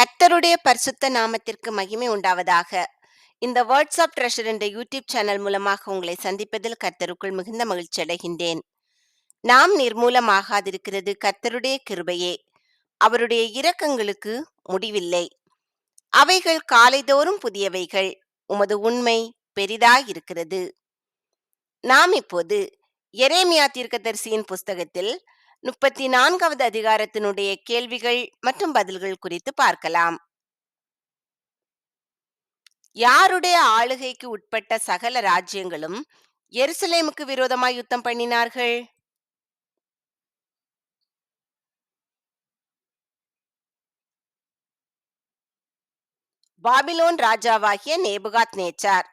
கர்த்தருடைய பரிசுத்த நாமத்திற்கு மகிமை உண்டாவதாக. இந்த வேர்ட்ஸ் ஆஃப் ட்ரெஷர் என்ற யூடியூப் சேனல் மூலமாக உங்களை சந்திப்பதில் கர்த்தருக்குள் மிகுந்த மகிழ்ச்சி அடைகின்றேன். நாம் நிர்மூலமாகாதிருக்கிறது கர்த்தருடைய கிருபையே. அவருடைய இரக்கங்களுக்கு முடிவில்லை. அவைகள் காலைதோறும் புதியவைகள். உமது உண்மை பெரிதாயிருக்கிறது. நாம் இப்போது எரேமியா தீர்க்கதரிசியின் புஸ்தகத்தில் முப்பத்தி நான்காவது அதிகாரத்தினுடைய கேள்விகள் மற்றும் பதில்கள் குறித்து பார்க்கலாம். யாருடைய ஆளுகைக்கு உட்பட்ட சகல ராஜ்யங்களும் எருசலேமுக்கு விரோதமாய் யுத்தம் பண்ணினார்கள்? பாபிலோன் ராஜாவாகிய நேபுகாத் நேச்சார்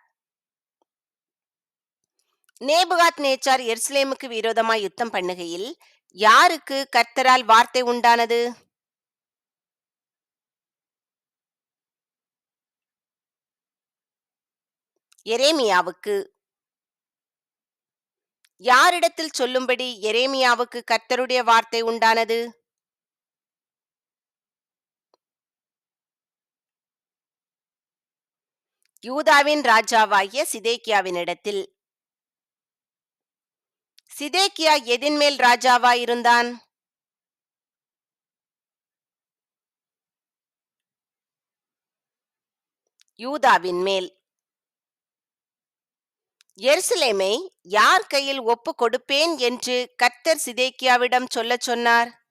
நேபுகாத் நேச்சார் எருசலேமுக்கு விரோதமாய் யுத்தம் பண்ணுகையில் யாருக்கு கர்த்தரால் வார்த்தை உண்டானது? எரேமியாவுக்கு. யாரிடத்தில் சொல்லும்படி எரேமியாவுக்கு கர்த்தருடைய வார்த்தை உண்டானது? யூதாவின் ராஜாவாகிய சிதேக்கியாவினிடத்தில். சிதேக்கியா எதின் மேல் ராஜாவாயிருந்தான் யூதாவின் மேல். எருசலேமை யார் கையில் ஒப்பு கொடுப்பேன் என்று கர்த்தர் சிதேக்கியாவிடம் சொல்லச் சொன்னார்?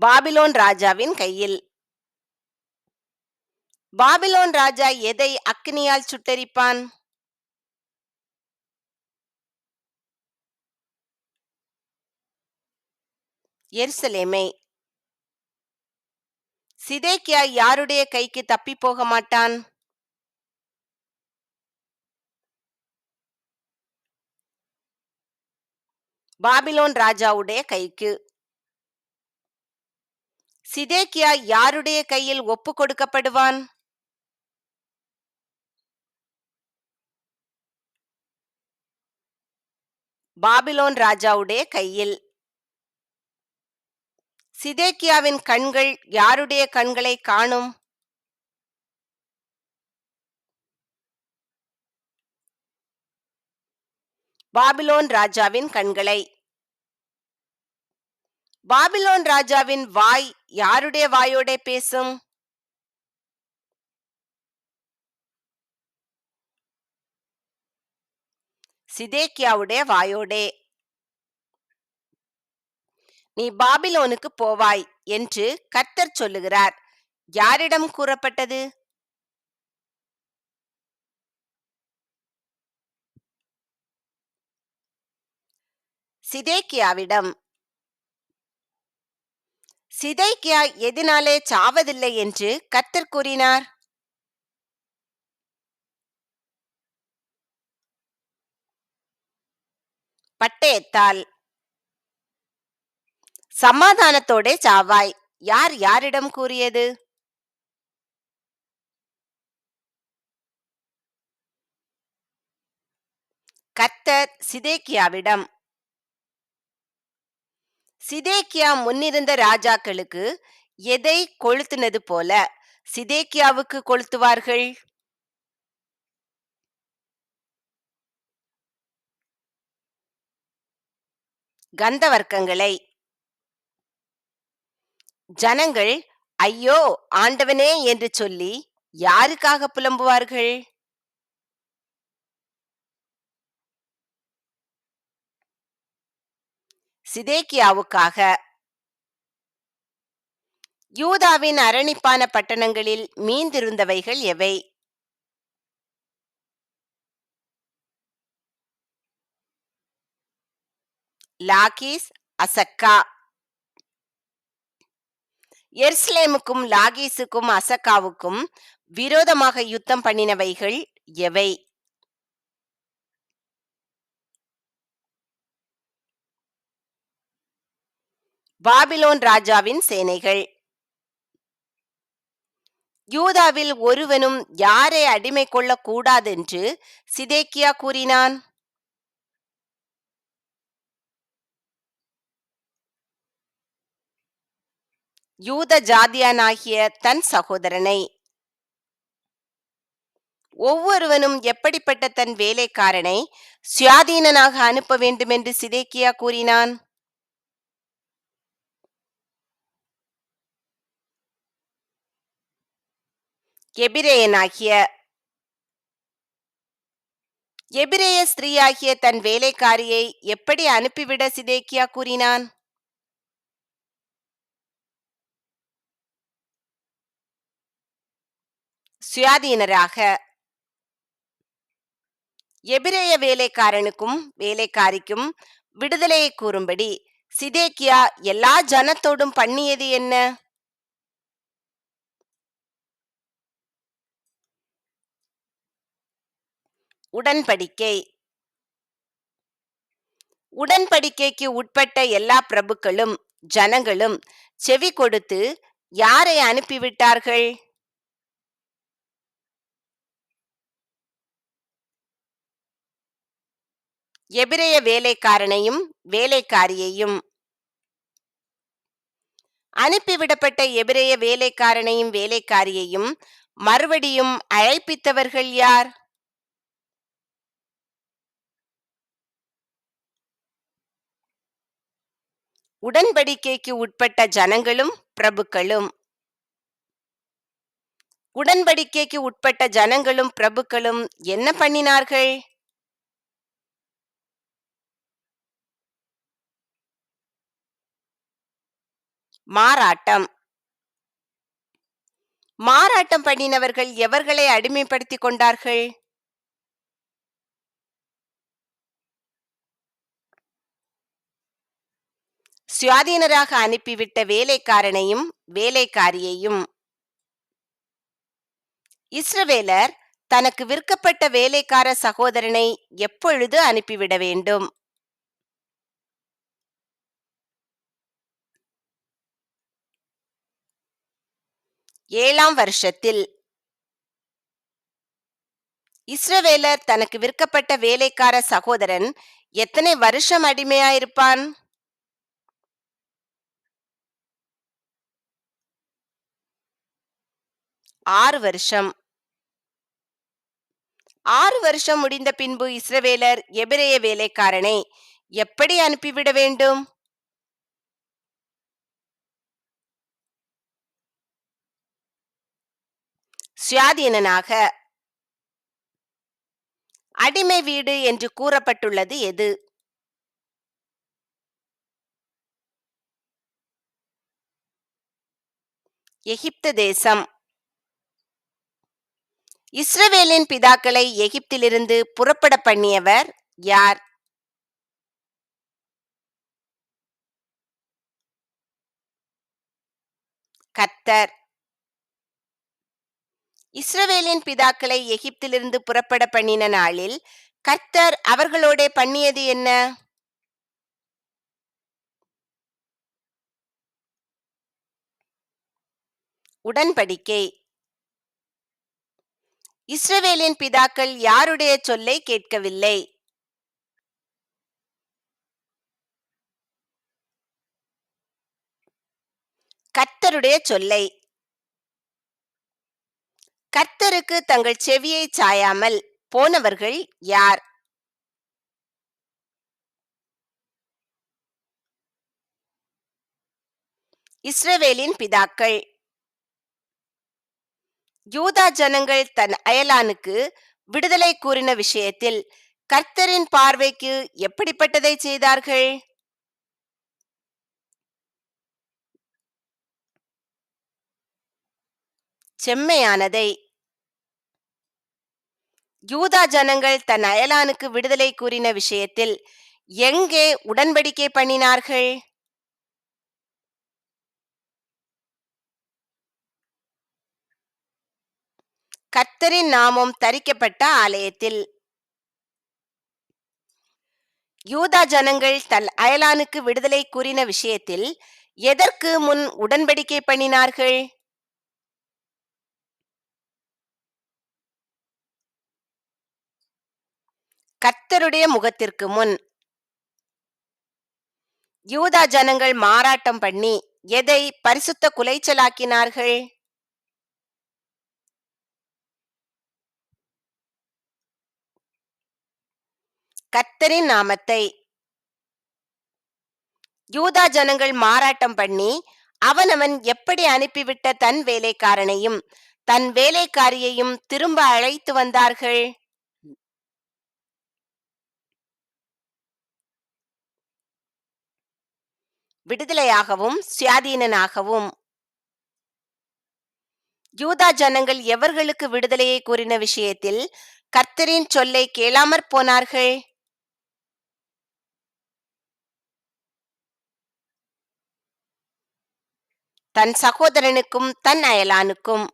பாபிலோன் ராஜாவின் கையில். பாபிலோன் ராஜா எதை அக்னியால் சுட்டரிப்பான்? எருசலேமை. சிதேக்கியா யாருடைய கைக்கு தப்பி போக மாட்டான்? பாபிலோன் ராஜாவுடைய கைக்கு. சிதேக்கியா யாருடைய கையில் ஒப்பு கொடுக்கப்படுவான்? பாபிலோன் ராஜாவுடைய கையில். சிதேக்கியாவின் கண்கள் யாருடைய கண்களை காணும்? பாபிலோன் ராஜாவின் கண்களை. பாபிலோன் ராஜாவின் வாய் யாருடைய வாயோட பேசும்? சிதேக்கியாவுடைய வாயோடே. நீ பாபிலோனுக்கு போவாய் என்று கர்த்தர் சொல்லுகிறார். யாரிடம் கூறப்பட்டது? சிதேக்கியாவிடம். சிதைக்கியா எதினாலே சாவதில்லை என்று கர்த்தர் கூறினார். பட்டயத்தால். சமாதானத்தோடே சாவாய். யார் யாரிடம் கூறியது? கர்த்தர் சிதேக்கியாவிடம். சிதேக்கியா முன்னிருந்த ராஜாக்களுக்கு எதை கொளுத்தினது போல சிதேக்கியாவுக்கு கொளுத்துவார்கள்? கந்தவர்க்கங்களை. ஜனங்கள் ஐயோ ஆண்டவனே என்று சொல்லி யாருக்காக புலம்புவார்கள்? சிதேக்கியாவுக்காக. யூதாவின் அரணிப்பான பட்டணங்களில் மீந்திருந்தவைகள் எவை? லாகீஸ் அசக்கா. எர்ஸ்லேமுக்கும் லாகீஸுக்கும் அசக்காவுக்கும் விரோதமாக யுத்தம் பண்ணினவைகள் எவை? பாபிலோன் ராஜாவின் சேனைகள். யூதாவில் ஒருவனும் யாரை அடிமை கொள்ளக்கூடாதென்று சிதேக்கியா கூறினான்? யூத ஜாதியானாகிய தன் சகோதரனை. ஒவ்வொருவனும் எப்படிப்பட்ட தன் வேலைக்காரனை சுயாதீனனாக அனுப்ப வேண்டுமென்று சிதேக்கியா கூறினான். எபிரேயனாகிய எபிரேய ஸ்திரீயாகிய தன் வேலைக்காரியை எப்படி அனுப்பிவிட சிதேக்கியா கூறினான். சுயாதீனராக. எபிரேய வேலைக்காரனுக்கும் வேலைக்காரிக்கும் விடுதலையை கூறும்படி சிதேக்கியா எல்லா ஜனத்தோடும் பண்ணியது என்ன? உடன்படிக்கை. உடன்படிக்கைக்கு உட்பட்ட எல்லா பிரபுக்களும் ஜனங்களும் செவி கொடுத்து யாரை அனுப்பிவிட்டார்கள்? எபிரேய வேலைக்காரனையும் வேலைக்காரியையும். அனுப்பிவிடப்பட்ட எபிரேய வேலைக்காரனையும் வேலைக்காரியையும் மறுபடியும் அழைப்பித்தவர்கள் யார்? உடன்படிக்கைக்கு உட்பட்ட ஜனங்களும் பிரபுக்களும். உடன்படிக்கைக்கு உட்பட்ட ஜனங்களும் பிரபுக்களும் என்ன பண்ணினார்கள்? மாறாட்டம். மாறாட்டம் பண்ணினவர்கள் எவர்களை அடிமைப்படுத்திக் கொண்டார்கள்? சுயாதீனராக அனுப்பிவிட்ட வேலைக்காரனையும் வேலைக்காரியையும். இஸ்ரவேலர் தனக்கு விற்கப்பட்ட வேலைக்கார சகோதரனை எப்பொழுது அனுப்பிவிட வேண்டும்? ஏழாம் வருஷத்தில் இஸ்ரவேலர் தனக்கு விற்கப்பட்ட வேலைக்கார சகோதரன் எத்தனை வருஷம் அடிமையாயிருப்பான்? ஆறு வருஷம். ஆறு வருஷம் முடிந்த பின்பு இஸ்ரவேலர் எபிரேய வேலைக்காரனை எப்படி அனுப்பிவிட வேண்டும்? சுயாதீனனாக. அடிமை வீடு என்று கூறப்பட்டுள்ளது எது? எகிப்து தேசம். இஸ்ரவேலின் பிதாக்களை எகிப்திலிருந்து புறப்பட பண்ணியவர் யார்? கத்தர் இஸ்ரவேலின் பிதாக்களை எகிப்திலிருந்து புறப்பட பண்ணின நாளில் கர்த்தர் அவர்களோட பண்ணியது என்ன? உடன்படிக்கை. இஸ்ரவேலின் பிதாக்கள் யாருடைய சொல்லை கேட்கவில்லை? கர்த்தருடைய சொல்லை. கர்த்தருக்கு தங்கள் செவியை சாயாமல் போனவர்கள் யார்? இஸ்ரவேலின் பிதாக்கள். யூதா ஜனங்கள் தன் அயலானுக்கு விடுதலை கூறின விஷயத்தில் கர்த்தரின் பார்வைக்கு எப்படிப்பட்டதை செய்தார்கள்? செம்மையானதை. யூதா ஜனங்கள் தன் அயலானுக்கு விடுதலை கூறின விஷயத்தில் எங்கே உடன்படிக்கை பண்ணினார்கள்? கர்த்தரின் நாமம் தரிக்கப்பட்ட ஆலயத்தில். யூதா ஜனங்கள் தன் அயலானுக்கு விடுதலை கூறின விஷயத்தில் எதற்கு முன் உடன்படிக்கை பண்ணினார்கள்? கர்த்தருடைய முகத்திற்கு முன். யூதா ஜனங்கள் மாறாட்டம் பண்ணி எதை பரிசுத்த குலைச்சலாக்கினார்கள்? கர்த்தரின் நாமத்தை. யூதா ஜனங்கள் மாறாட்டம் பண்ணி அவனவன் எப்படி அனுப்பிவிட்ட தன் வேலைக்காரனையும் தன் வேலைக்காரியையும் திரும்ப அழைத்து வந்தார்கள்? விடுதலையாகவும் சுயாதீனனாகவும். யூதா ஜனங்கள் எவர்களுக்கு விடுதலையை கூறின விஷயத்தில் கர்த்தரின் சொல்லை கேளாமற் போனார்கள்? தன் சகோதரனுக்கும் தன் அயலானுக்கும்.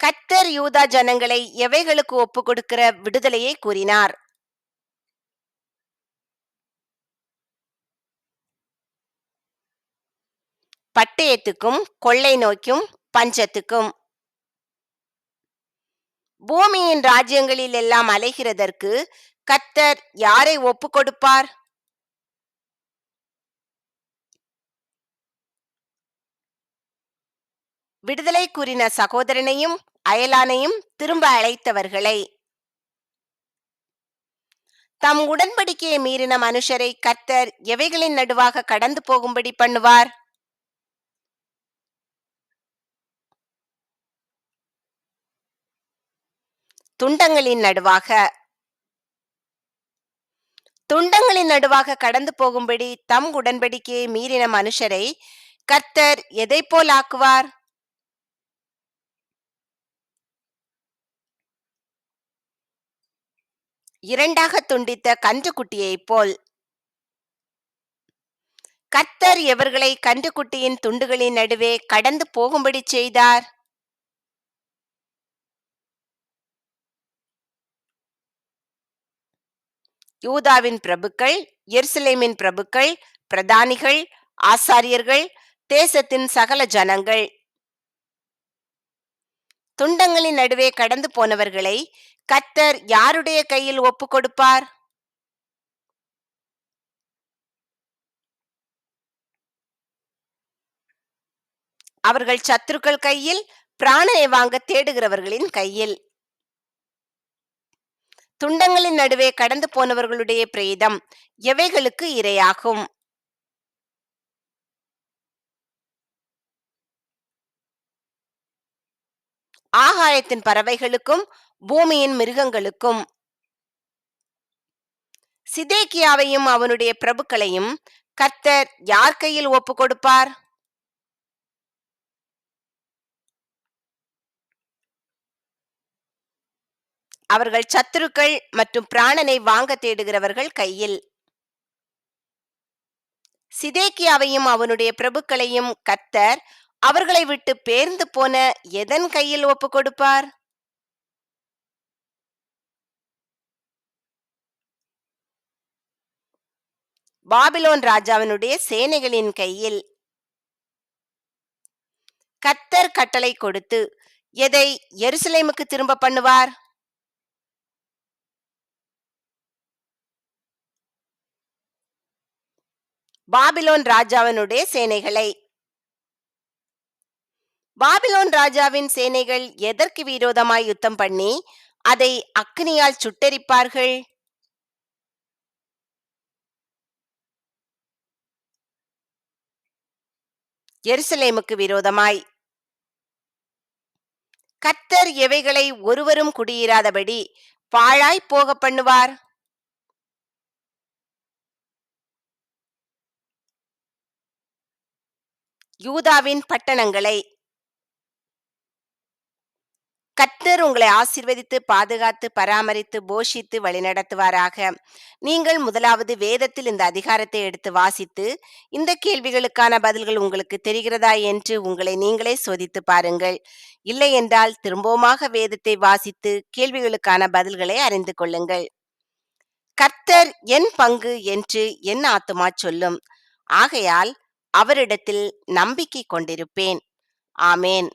கர்த்தர் யூதா ஜனங்களை எவைகளுக்கு ஒப்பு கொடுக்கிற விடுதலையை கூறினார்? பட்டயத்துக்கும் கொள்ளை நோய்க்கும் பஞ்சத்துக்கும். பூமியின் ராஜ்யங்களில் எல்லாம் அலைகிறதற்கு கத்தர் யாரை ஒப்பு கொடுப்பார்? விடுதலை கூறின சகோதரனையும் அயலானையும் திரும்ப அழைத்தவர்களை. தம் உடன்படிக்கையை மீறின மனுஷரை கர்த்தர் எவைகளின் நடுவாக கடந்து போகும்படி பண்ணுவார்? துண்டங்களின் நடுவாக. துண்டங்களின் நடுவாக கடந்து போகும்படி தம் உடன்படிக்கையை மீறின மனுஷரை கர்த்தர் எதை போல் ஆக்குவார்? இரண்டாக துண்டித்த கன்றுக்குட்டியைப் போல். கர்த்தர் எவர்களை கன்றுக்குட்டியின் துண்டுகளின் நடுவே கடந்து போகும்படி செய்தார்? யூதாவின் பிரபுக்கள் எருசலேமின் பிரபுக்கள் பிரதானிகள் ஆசாரியர்கள் தேசத்தின் சகல ஜனங்கள். துண்டங்களின் நடுவே கடந்து போனவர்களை கத்தர் யாருடைய கையில் ஒப்பு கொடுப்பார்? அவர்கள் சத்துருக்கள் கையில் பிராணனை வாங்க தேடுகிறவர்களின் கையில். துண்டங்களின் நடுவே கடந்து போனவர்களுடைய பிரேதம் எவைகளுக்கு இரையாகும்? ஆகாயத்தின் பறவைகளுக்கும் பூமியின் மிருகங்களுக்கும். சிதேக்கியாவையும் அவனுடைய பிரபுக்களையும் கர்த்தர் யார் கையில் ஒப்பு கொடுப்பார்? அவர்கள் சத்துருக்கள் மற்றும் பிராணனை வாங்க தேடுகிறவர்கள் கையில். சிதேக்கியாவையும் அவனுடைய பிரபுக்களையும் கர்த்தர் அவர்களை விட்டு பேர்ந்து போன எதன் கையில் ஒப்பு கொடுப்பார்? பாபிலோன் ராஜாவினுடைய சேனைகளின் கையில். கத்தர் கட்டளை கொடுத்து எதை எருசலேமுக்கு திரும்ப பண்ணுவார்? பாபிலோன் ராஜாவினுடைய சேனைகளை. பாபிலோன் ராஜாவின் சேனைகள் எதற்கு விரோதமாய் யுத்தம் பண்ணி அதை அக்னியால் சுட்டெரிப்பார்கள்? எருசலேமுக்கு விரோதமாய். கத்தர் எவைகளை ஒருவரும் குடியிராதபடி பாழாய் போக பண்ணுவார்? யூதாவின் பட்டணங்களை. கர்த்தர் உங்களை ஆசிர்வதித்து பாதுகாத்து பராமரித்து போஷித்து வழிநடத்துவாராக. நீங்கள் முதலாவது வேதத்தில் இந்த அதிகாரத்தை எடுத்து வாசித்து இந்த கேள்விகளுக்கான பதில்கள் உங்களுக்கு தெரிகிறதா என்று உங்களை நீங்களே சோதித்து பாருங்கள். இல்லை என்றால் திரும்பவுமாக வேதத்தை வாசித்து கேள்விகளுக்கான பதில்களை அறிந்து கொள்ளுங்கள். கர்த்தர் என் பங்கு என்று என் ஆத்துமா சொல்லும். ஆகையால் அவரிடத்தில் நம்பிக்கை கொண்டிருப்பேன். ஆமேன்.